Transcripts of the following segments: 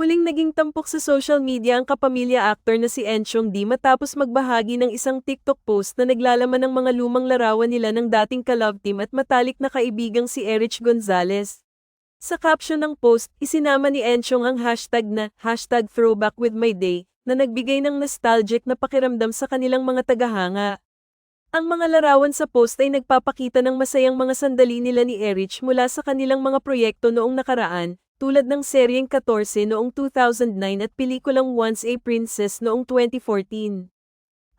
Muling naging tampok sa social media ang kapamilya actor na si Enchong D matapos magbahagi ng isang TikTok post na naglalaman ng mga lumang larawan nila ng dating ka-love team at matalik na kaibigang si Erich Gonzalez. Sa caption ng post, isinama ni Enchong ang hashtag na hashtag throwback with my day na nagbigay ng nostalgic na pakiramdam sa kanilang mga tagahanga. Ang mga larawan sa post ay nagpapakita ng masayang mga sandali nila ni Erich mula sa kanilang mga proyekto noong nakaraan, tulad ng seryeng 14 noong 2009 at pelikulang Once a Princess noong 2014.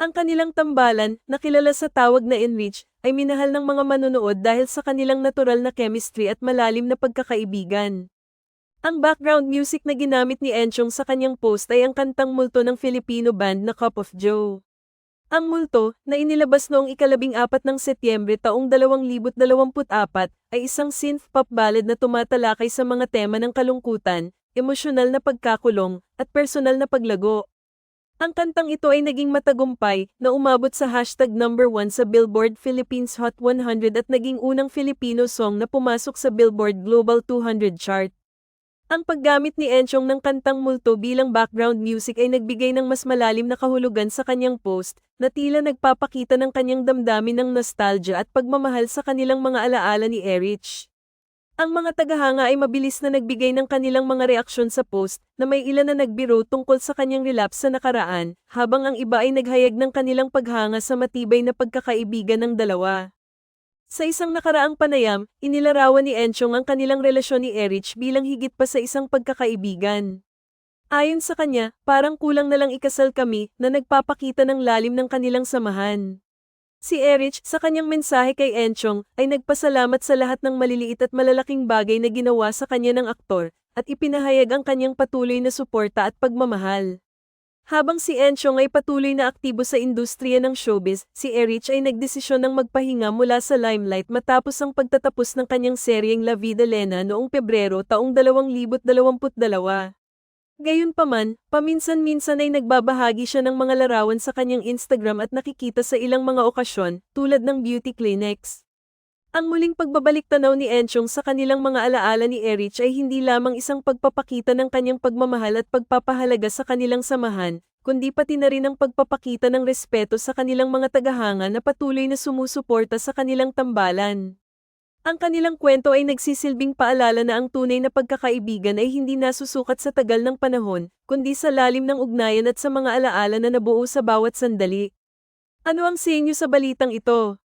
Ang kanilang tambalan, na kilala sa tawag na Enrich, ay minahal ng mga manonood dahil sa kanilang natural na chemistry at malalim na pagkakaibigan. Ang background music na ginamit ni Enchong sa kanyang post ay ang kantang multo ng Filipino band na Cup of Joe. Ang multo, na inilabas noong ikalabing apat ng Setyembre taong 2024, ay isang synth-pop ballad na tumatalakay sa mga tema ng kalungkutan, emosyonal na pagkakulong, at personal na paglago. Ang kantang ito ay naging matagumpay, na umabot sa hashtag number 1 sa Billboard Philippines Hot 100 at naging unang Filipino song na pumasok sa Billboard Global 200 chart. Ang paggamit ni Enchong ng kantang multo bilang background music ay nagbigay ng mas malalim na kahulugan sa kanyang post, na tila nagpapakita ng kanyang damdamin ng nostalgia at pagmamahal sa kanilang mga alaala ni Erich. Ang mga tagahanga ay mabilis na nagbigay ng kanilang mga reaksyon sa post, na may ilan na nagbiro tungkol sa kanyang relapse sa nakaraan, habang ang iba ay naghayag ng kanilang paghanga sa matibay na pagkakaibigan ng dalawa. Sa isang nakaraang panayam, inilarawan ni Enchong ang kanilang relasyon ni Erich bilang higit pa sa isang pagkakaibigan. Ayon sa kanya, parang kulang na lang ikasal kami na nagpapakita ng lalim ng kanilang samahan. Si Erich, sa kanyang mensahe kay Enchong, ay nagpasalamat sa lahat ng maliliit at malalaking bagay na ginawa sa kanya ng aktor, at ipinahayag ang kanyang patuloy na suporta at pagmamahal. Habang si Enchong ay patuloy na aktibo sa industriya ng showbiz, si Erich ay nagdesisyon ng magpahinga mula sa limelight matapos ang pagtatapos ng kanyang seryeng La Vida Lena noong Pebrero taong 2022. Gayunpaman, paminsan-minsan ay nagbabahagi siya ng mga larawan sa kanyang Instagram at nakikita sa ilang mga okasyon, tulad ng beauty clinics. Ang muling pagbabalik tanaw ni Enchong sa kanilang mga alaala ni Erich ay hindi lamang isang pagpapakita ng kanyang pagmamahal at pagpapahalaga sa kanilang samahan, kundi pati na rin ang pagpapakita ng respeto sa kanilang mga tagahanga na patuloy na sumusuporta sa kanilang tambalan. Ang kanilang kwento ay nagsisilbing paalala na ang tunay na pagkakaibigan ay hindi nasusukat sa tagal ng panahon, kundi sa lalim ng ugnayan at sa mga alaala na nabuo sa bawat sandali. Ano ang sa inyo sa balitang ito?